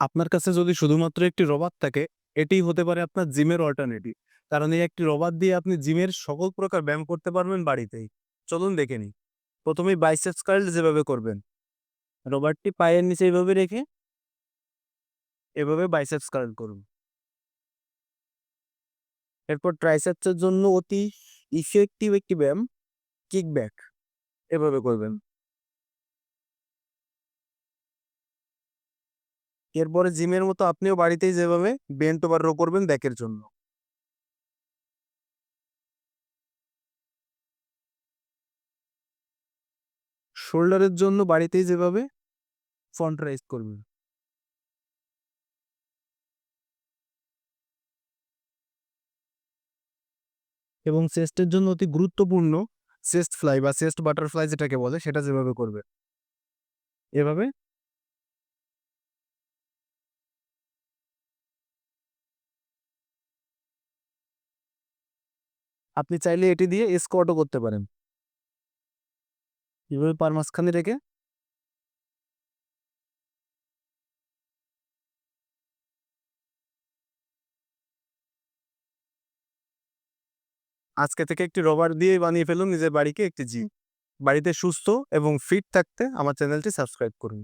আপনার কাছে যদি শুধুমাত্র একটি রবার থাকে, এটিই হতে পারে আপনার জিমের অল্টারনেটিভ। কারণ এই একটি রবার দিয়ে আপনি জিমের সকল প্রকার ব্যায়াম করতে পারবেন বাড়িতেই। চলুন দেখে নিই। প্রথমেই বাইসেপস কার্ল যেভাবে করবেন। রবারটি পায়ের নিচে এইভাবে রেখে এভাবে বাইসেপস কার্ল করুন। এরপর ট্রাইসেপসের জন্য অতি ইফেক্টিভ একটি ব্যায়াম কিক ব্যাক এভাবে করবেন। এরপরে জিমের মতো আপনিও বাড়িতেই যেভাবে বেন্ট ওভার রো করবেন ব্যাকের জন্য। শোল্ডারের জন্য বাড়িতেই যেভাবে ফ্রন্ট রাইজ করবেন। এবং চেস্টের জন্য অতি গুরুত্বপূর্ণ চেস্ট ফ্লাই বা চেস্ট বাটারফ্লাই যেটাকে বলে সেটা যেভাবে করবে। এভাবে আপনি চাইলে এটি দিয়ে স্কোয়াটও করতে পারেন। এভাবে পার মাঝখানে রেখে আজকে থেকে একটি রবার দিয়ে বানিয়ে ফেলুন নিজের বাড়িকে একটি জিম। বাড়িতে সুস্থ এবং ফিট থাকতে আমার চ্যানেলটি সাবস্ক্রাইব করুন।